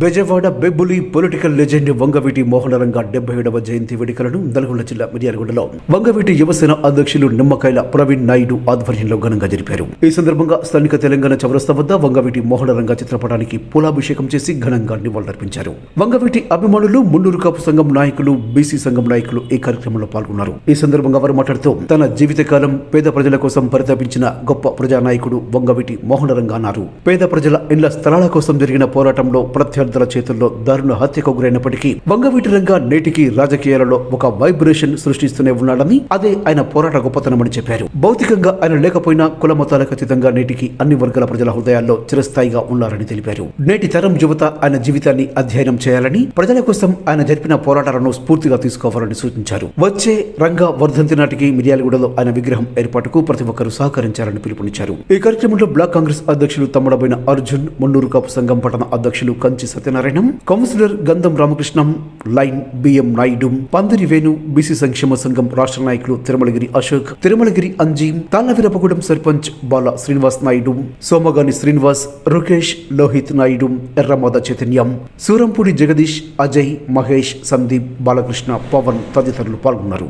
బెజవాడ బెబ్బులి political legend Vangaveeti Mohanaranga డెబ్బై ఏడవ జయంతి వేడుకలను నల్గొండ జిల్లా మిర్యాలగూడలో. వంగవీటి యువసేన అధ్యక్షులు నిమ్మకాయల ప్రవీణ్ నాయుడు ఆధ్వర్యంలో ఘనంగా జరిపారు. ఈ సందర్భంగా స్థానిక తెలంగాణ చౌరస్తా వద్ద వంగవీటి మోహనరంగ చిత్రపటానికి పూలాభిషేకం చేసి ఘనంగా నివాళులర్పించారు. వంగవీటి అభిమానులు ముండూరు కాపు సంఘం నాయకులు బీసీ సంఘం నాయకులు ఈ కార్యక్రమంలో పాల్గొన్నారు. ఈ సందర్భంగా వారు మాట్లాడుతూ తన జీవితకాలం పేద ప్రజల కోసం పరితపించిన గొప్ప ప్రజానాయకుడు వంగవీటి మోహనరంగ అన్నారు. పేద ప్రజల ఇళ్ళ స్థలాల కోసం జరిగిన పోరాటంలో ప్రత్యర్థుల చేతుల్లో దారుణ హత్యకు గురైనప్పటికీ వంగవీటి రంగ నేటికి రాజకీయాలలో ఒక వైబ్రేషన్ సృష్టిస్తూనే ఉన్నాడని అదే ఆయన పోరాట గొప్పతనమని చెప్పారు. భౌతికంగా ఆయన లేకపోయినా కుల మతాలకు అతీతంగా నేటికి అన్ని వర్గాల ప్రజల హృదయాల్లో చిరస్థాయిగా ఉన్నారని తెలిపారు. నేటి తరం యువత ఆయన జీవితాన్ని అధ్యయనం చేయాలని ప్రజల కోసం ఆయన జరిపిన పోరాటాలను స్ఫూర్తిగా తీసుకోవాలని సూచించారు. వచ్చే రంగ వర్ధంతి నాటికి మిర్యాలగూడలో ఆయన విగ్రహం ఏర్పాటుకు ప్రతి ఒక్కరూ సహకరించాలని పిలుపునిచ్చారు. ఈ కార్యక్రమంలో బ్లాక్ కాంగ్రెస్ అధ్యక్షులు తమ్ముడబైన అర్జున్ మున్నూరు కాపు సంఘం పట్టణ అధ్యక్షులు కంచి సత్యనారాయణం కౌన్సిలర్ గంధం రామకృష్ణం లైన్ బిఎం నాయుడు పందిరి వేణు బీసీ సంక్షేమ సంఘం రాష్ట్ర నాయకులు తిరుమలగిరి అశోక్ తిరుమలగిరి అంజీం తాళ్ళవీరపగూడెం సర్పంచ్ బాల శ్రీనివాస్ నాయుడు సోమగాని శ్రీనివాస్ రుకేష్ లోహిత్ నాయుడు ఎర్రమాద చైతన్యం సూరంపూడి జగదీష్ అజయ్ మహేష్ సందీప్ బాలకృష్ణ పవన్ తదితరులు పాల్గొన్నారు.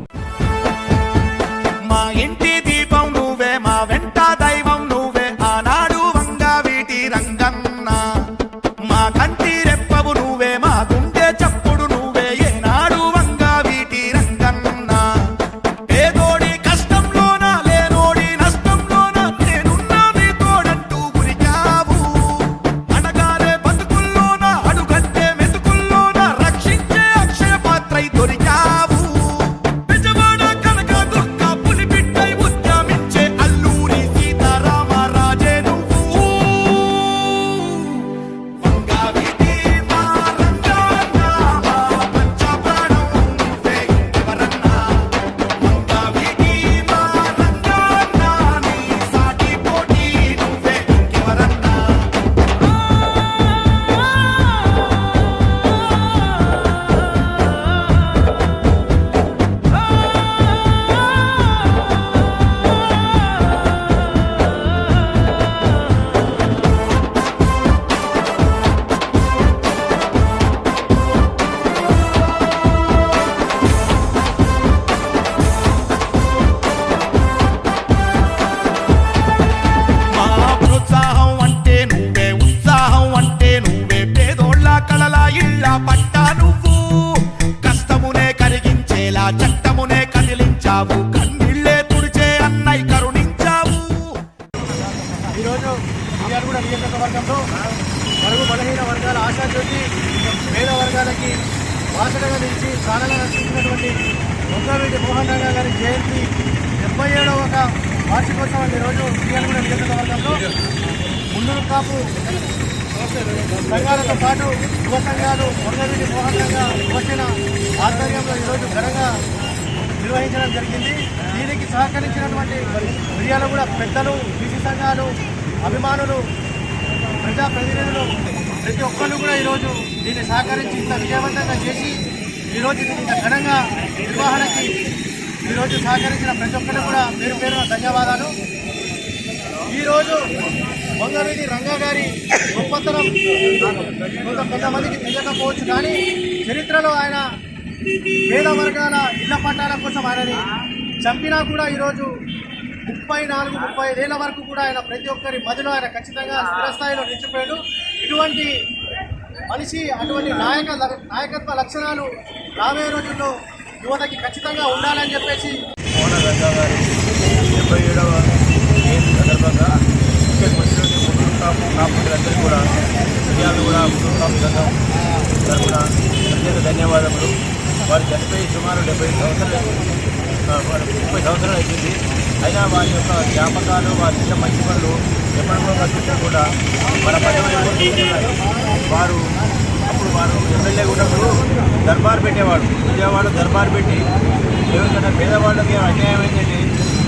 వార్షికోత్సవం ఈరోజు మిర్యాలగూడ నియోజకవర్గంలో ముందు కాపు సంఘాలతో పాటు యువ సంఘాలు మొదటి మోహన్ రంగా యువసేన ఆధ్వర్యంలో ఈరోజు ఘనంగా నిర్వహించడం జరిగింది. దీనికి సహకరించినటువంటి మిర్యాలు కూడా పెద్దలు బీసీ సంఘాలు అభిమానులు ప్రజాప్రతినిధులు ప్రతి ఒక్కళ్ళు కూడా ఈరోజు దీన్ని సహకరించి ఇంత విజయవంతంగా చేసి ఈరోజు ఇంత ఘనంగా నిర్వహణకి ఈరోజు సహకరించిన ప్రతి ఒక్కరు కూడా పేరు పేరున ధన్యవాదాలు. ఈరోజు వంగవీటి రంగా గారి గొప్పతనం కొంత కొంతమందికి తెలియకపోవచ్చు కానీ చరిత్రలో ఆయన పేద వర్గాల ఇళ్ళ పట్టాల కోసం ఆయనని చంపినా కూడా ఈరోజు ముప్పై నాలుగు ముప్పై ఐదేళ్ళ వరకు కూడా ఆయన ప్రతి ఒక్కరి మధ్యలో ఆయన ఖచ్చితంగా స్థిరస్థాయిలో నిలిచిపోయాడు. ఇటువంటి మనిషి అటువంటి నాయక నాయకత్వ లక్షణాలు రాబోయే రోజుల్లో యువతకి ఖచ్చితంగా ఉండాలని చెప్పేసి మోహన గంగా గారి డెబ్బై ఏడవ జయంతి సందర్భంగా ఇక్కడ వచ్చినటువంటి ముగ్గురు కాపు కాపులందరికీ కూడా విజయాలు కూడా ముగ్గురు కాపు సంఘం తరఫున ప్రత్యేక ధన్యవాదములు. వారు చనిపోయి సుమారు డెబ్బై సంవత్సరాలు ముప్పై సంవత్సరాలు అయిపోయింది. అయినా వారి యొక్క జ్ఞాపకాలు వారి ఇచ్చిన మంచి పనులు ఎప్పటికో కట్టించినా కూడా మన పని వారు అప్పుడు వారు ఎమ్మెల్యే ఉన్నప్పుడు దర్బార్ పెట్టేవాడు. విజయవాడ దర్బార్ పెట్టి ఎవరికైనా పేదవాళ్ళకి అన్యాయం అయిందంటే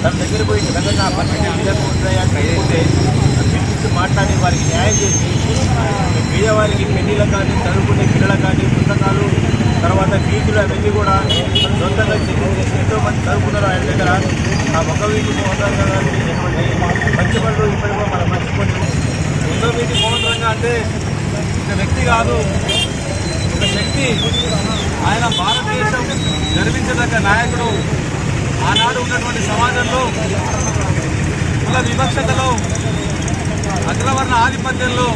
తన దగ్గర పోయి నిజంగా పన్నెండు విధంగా ఉంటాయా కట్టుకుంటే పిలిపించి మాట్లాడి వారికి న్యాయం చేసి పేదవారికి పెళ్ళిళ్ళకు కానీ చదువుకునే పిల్లలకు కానీ పుస్తకాలు తర్వాత ఫీజులు అవన్నీ కూడా సొంతంగా చెల్లింపు చేసి ఎంతో మంది చదువుకున్నారు ఆయన దగ్గర. ఆ ఒక వీటి మోహన్ గారు చేసినటువంటి మంచి పనులు ఇప్పటికీ మనం మర్చిపోయి రెండో వీటి మోహన్ అంటే ఒక వ్యక్తి కాదు. శక్తి ఆయన భారతదేశం గర్వించదగ్గ నాయకుడు. ఆనాడు ఉన్నటువంటి సమాజంలో కుల వివక్షతలో అగ్రవర్ణ ఆధిపత్యంలో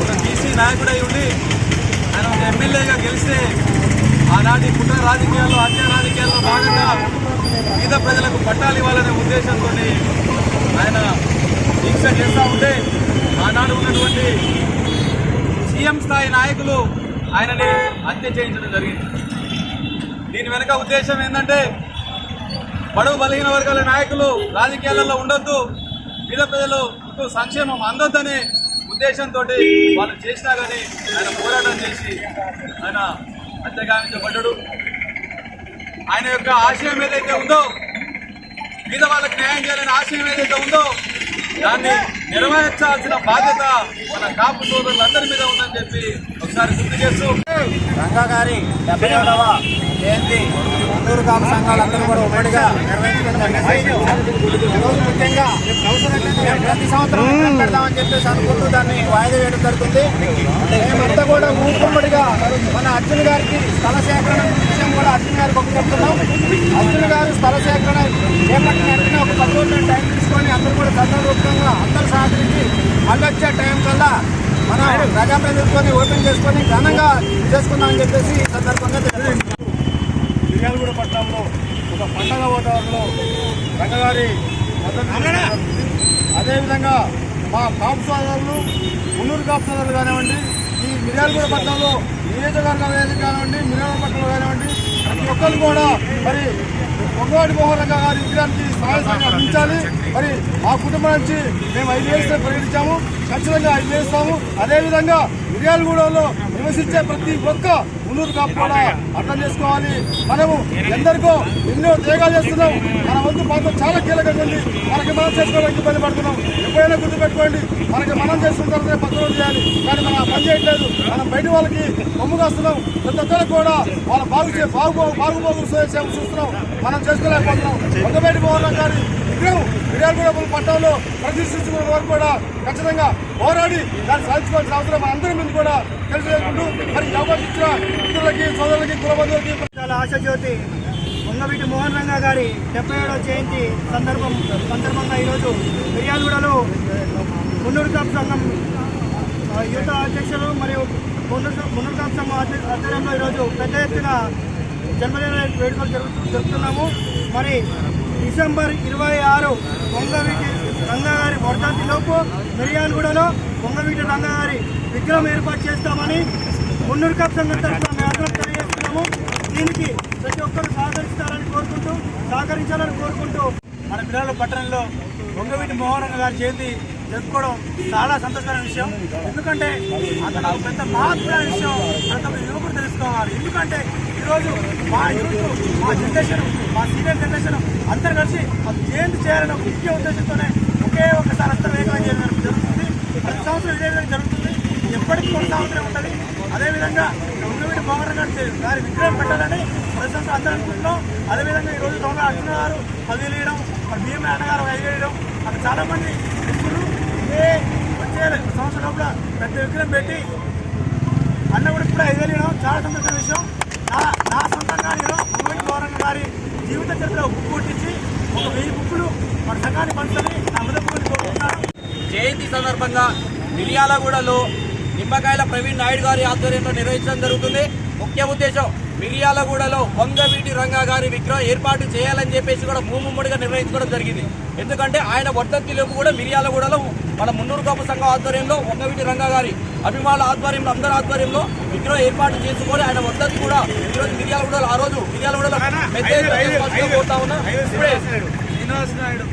ఒక బీసీ నాయకుడై ఉండి ఆయన ఒక ఎమ్మెల్యేగా గెలిస్తే ఆనాటి కుట్ర రాజకీయాల్లో హత్య రాజకీయాల్లో భాగంగా పేద ప్రజలకు పట్టాలు ఇవ్వాలనే ఉద్దేశంతో ఆయన దీక్ష చేస్తూ ఉంటే ఆనాడు ఉన్నటువంటి సీఎం స్థాయి నాయకులు ఆయనని హత్య చేయించడం జరిగింది. దీని వెనుక ఉద్దేశం ఏంటంటే బడుగు బలహీన వర్గాల నాయకులు రాజకీయాలలో ఉండొద్దు పేద ప్రజలకు సంక్షేమం అందొద్దనే ఉద్దేశంతో వాళ్ళు చేసినా కానీ ఆయన పోరాటం చేసి ఆయన హత్యగామించబడ్డాడు ఆయన యొక్క ఆశయం ఏదైతే ఉందో మీద వాళ్ళకి న్యాయం చేయాలనే ఆశయం ఏదైతే ఉందో దాన్ని నెరవేర్చాల్సిన బాధ్యత మన కాపు సోదరులందరి మీద ఉందని చెప్పి ఒకసారి గుర్తు చేస్తూ రంగా గారి డెబ్బై ఏడవ జయంతి. అందరూ కాపు సంఘాలందరూ కూడా ఉమ్మడిగా నిర్వహించడం ముఖ్యంగా ప్రతి సంవత్సరం పెడదామని చెప్పేసి అనుకుంటూ దాన్ని వాయిదా వేయడం జరుగుతుంది. మేమంతా కూడా ఊపుమ్మడిగా మన అర్జున్ గారికి స్థల సేకరణ విషయం కూడా అర్జున్ గారికి ఒక చెప్తున్నాం. అర్జున్ గారు స్థల సేకరణ చేపట్టిన వెంటనే ఒక పది రోజులు టైం తీసుకొని అందరూ కూడా సందర్భ రూపంగా అందరూ సహకరించి మళ్ళీ వచ్చే టైం కల్లా మన ప్రజాప్రతినిధులని ఓపెన్ చేసుకొని ఘనంగా చేసుకుందామని చెప్పేసి ఈ సందర్భంగా. మిర్యాలగూడ పట్టణంలో ఒక పండగ వాతావరణంలో రంగగారి అదేవిధంగా మా కాపు సోదరులు మున్నూరు కాపు సోదరులు కానివ్వండి ఈ మిర్యాలగూడ పట్టణంలో నియోజకవర్గ వేదిక కానివ్వండి మిర్యాలగూడ పట్టణంలో కానివ్వండి ఒక్కరు కూడా మరి పొంగవాడి మోహన్ రంగ గారి విగ్రహానికి సహాయ సహాయం అందించాలి. మరి మా కుటుంబం నుంచి మేము ఐదు వేలు ప్రకటించాము. ఖచ్చితంగా ఐదు వేస్తాము అదేవిధంగా మిర్యాలగూడలో నివసించే ప్రతి ఒక్క మున్నూరు కాపు కూడా అర్థం చేసుకోవాలి. మనము ఎందరికో ఎన్నో త్యాగాలు చేస్తున్నాం. మన వంతు పాత్ర చాలా కీలకంగా ఉంది. మనకి మనం చేసుకోవడానికి ఇబ్బంది పడుతున్నాం. ఎప్పుడైనా గుర్తుపెట్టుకోండి. మనకి మనం చేసుకున్న తర్వాత పత్రం చేయాలి కానీ మనం పని చేయట్లేదు. మనం బయట వాళ్ళకి బొమ్మ కాస్తున్నాం. ప్రతి ఒక్కరికి కూడా వాళ్ళ బాగు చే బాగు బాగుబాగు చూస్తున్నాం. మనం చేసుకోలేకపోతున్నాం. ఒక బయట పోవడం కానీ విగ్రహం మిర్యాలగూడ పట్టణంలో ప్రతిష్ఠించుకున్న వరకు కూడా ఖచ్చితంగా పోరాడి దాన్ని సాధించుకోవాల్సిన అవసరం అందరి ముందు కూడా తెలియజేసుకుంటూ మరి ఈ అవకాశం ఇచ్చిన మిత్రులకి సోదరులకి కులబంధువులకి చాలా ఆశజ్యోతి. వంగవీటి మోహన్ రంగా గారి డెబ్బై ఏడవ జయంతి సందర్భం సందర్భంగా ఈరోజు మిర్యాలగూడలో మున్నూరు కాపు సంఘం యువత అధ్యక్షులు మరియు మున్నూరు కాపు సంఘం ఆధ్వర్యంలో ఈరోజు పెద్ద ఎత్తున జన్మదిన వేడుకలు జరుపు జరుపుతున్నాము. మరి డిసెంబర్ ఇరవై ఆరు కొంగవీటి రంగగారి వర్ధంతి లోపు మిర్యాలగూడలో కొంగవీటి రంగా విగ్రహం ఏర్పాటు చేస్తామని మున్నూరు కప్ సంఘం తరఫున మేము తెలియజేస్తున్నాము. దీనికి ప్రతి ఒక్కరు సహకరిస్తారని కోరుకుంటూ సహకరించాలని కోరుకుంటూ మన పిల్లల పట్టణంలో కొంగవీటి మోహన్ గారి జయంతి జరుపుకోవడం చాలా సంతోషకరమైన విషయం. ఎందుకంటే అతను ఒక పెద్ద మహత్వమైన విషయం ప్రతి ఒక్క యువకుడు తెలుసుకోవాలి. ఎందుకంటే ఈరోజు మా యూత్ మా జనరేషన్ మా సీనియర్ జనరేషన్ అందరు కలిసి అది చేంజ్ చేయాలనే ముఖ్య ఉద్దేశంతోనే ఒకే ఒకసారి అంత వేగం చేయడం జరుగుతుంది. ప్రతి సంవత్సరం ఇదే విధంగా జరుగుతుంది. ఎప్పటికీ కొనసాగుతూనే ఉంటుంది. అదేవిధంగా వంగవీటి మోహన్ గారి గారి విగ్రహం పెట్టాలని ప్రతి సంవత్సరం అందరూ అనుకుంటున్నాం. అదేవిధంగా ఈరోజు దొంగ అర్జున గారు పదివేలు వేయడం మరి భీమ అన్నగారు ఐదు వేయడం అక్కడ చాలామంది వ్యక్తులు ఇదే వచ్చే సంవత్సరం లోపల పెద్ద విగ్రహం పెట్టి అన్న కూడా ఇప్పుడు ఐదు వేలు చాలా సంతోషమైన విషయం. నా నా సొంతంగా నేను వంగవీటి గౌరంగ గారి జీవిత చరిత్ర బుక్ కొట్టించి ఒక వెయ్యి బుక్కులు మన సంఘాన్ని పంచుకొని నా కోరుకుంటున్నాను. జయంతి సందర్భంగా మిర్యాలగూడలో నిమ్మకాయల ప్రవీణ్ నాయుడు గారి ఆధ్వర్యంలో నిర్వహించడం జరుగుతుంది. ముఖ్య ఉద్దేశం మిర్యాలగూడలో వంగవీటి రంగా గారి విగ్రహం ఏర్పాటు చేయాలని చెప్పేసి కూడా భూముమ్మడిగా నిర్వహించుకోవడం జరిగింది. ఎందుకంటే ఆయన వర్ధంతిలోపు కూడా మిర్యాలగూడలో మన మున్నూరు కాపు సంఘం ఆధ్వర్యంలో వంగవీటి రంగా గారి అభిమానుల ఆధ్వర్యంలో అందరి ఆధ్వర్యంలో విగ్రహం ఏర్పాటు చేసుకొని ఆయన వర్ధంతి కూడా ఈరోజు మిర్యాలగూడలో ఆ రోజు మిర్యాలగూడలో పెద్ద ఎత్తున చేసుకోవాల్సిందిగా కోరుతా ఉన్నా ఇప్పుడే శ్రీనివాస్ నాయుడు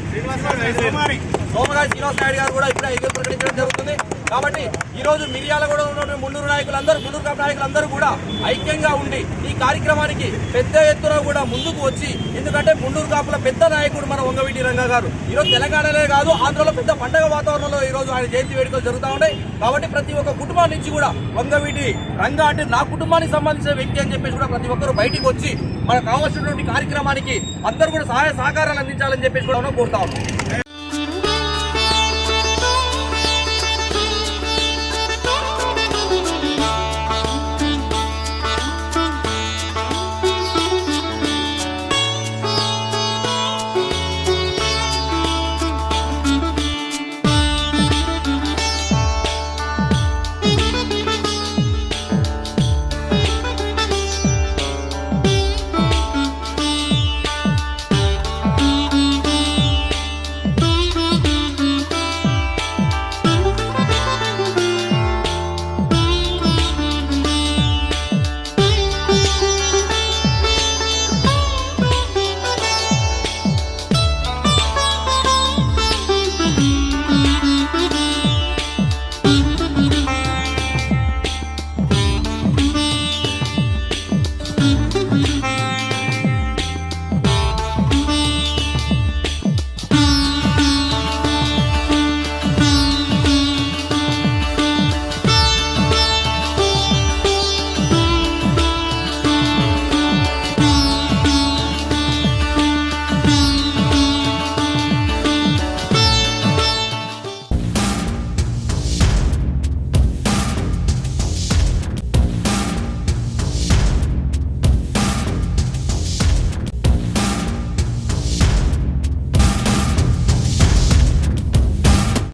సోమరాజ్ శ్రీనివాస్ నాయుడు గారు కూడా ఇప్పుడే ఐదు ప్రకటించడం జరుగుతుంది. కాబట్టి ఈ రోజు మిర్యాల కూడా ఉన్నటువంటి మున్నూరు నాయకులందరూ మున్నూరు కాపు నాయకులందరూ కూడా ఐక్యంగా ఉండి ఈ కార్యక్రమానికి పెద్ద ఎత్తున కూడా ముందుకు వచ్చి ఎందుకంటే మున్నూరు కాపుల పెద్ద నాయకుడు మన వంగవీటి రంగా గారు. ఈరోజు తెలంగాణలే కాదు ఆంధ్రలో పెద్ద పండగ వాతావరణంలో ఈ రోజు ఆయన జయంతి వేడుకలు జరుగుతూ ఉన్నాయి. కాబట్టి ప్రతి ఒక్క కుటుంబం నుంచి కూడా వంగవీటి రంగా అంటే నా కుటుంబానికి సంబంధించిన వ్యక్తి అని చెప్పేసి కూడా ప్రతి ఒక్కరు బయటికి వచ్చి మనకు కావాల్సినటువంటి కార్యక్రమానికి అందరూ కూడా సహాయ సహకారాలు అందించాలని చెప్పేసి కూడా కోరుతా ఉన్నాం.